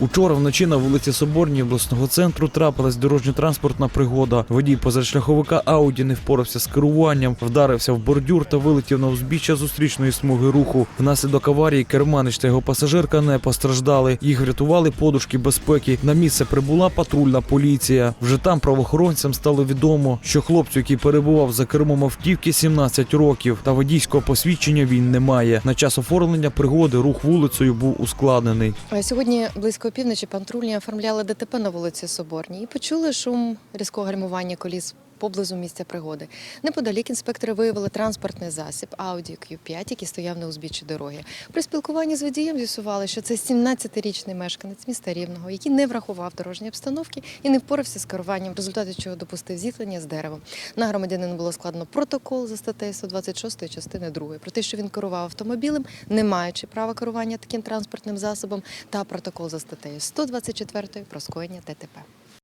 Учора вночі на вулиці Соборній обласного центру трапилась дорожньо-транспортна пригода. Водій позашляховика Ауді не впорався з керуванням, вдарився в бордюр та вилетів на узбіччя зустрічної смуги руху. Внаслідок аварії керманич та його пасажирка не постраждали. Їх врятували подушки безпеки. На місце прибула патрульна поліція. Вже там правоохоронцям стало відомо, що хлопцю, який перебував за кермом автівки, 17 років, та водійського посвідчення він не має. На час оформлення пригоди рух вулицею був ускладнений. Е, Сьогодні близько півночі патрульні оформляли ДТП на вулиці Соборній і почули шум різкого гальмування коліс поблизу місця пригоди. Неподалік інспектори виявили транспортний засіб Audi Q5, який стояв на узбіччі дороги. При спілкуванні з водієм з'ясували, що це 17-річний мешканець міста Рівного, який не врахував дорожньої обстановки і не впорався з керуванням, в результаті чого допустив зіткнення з деревом. На громадянина було складено протокол за статтею 126 частини 2 про те, що він керував автомобілем, не маючи права керування таким транспортним засобом, та протокол за статтею 124 про скоєння ДТП.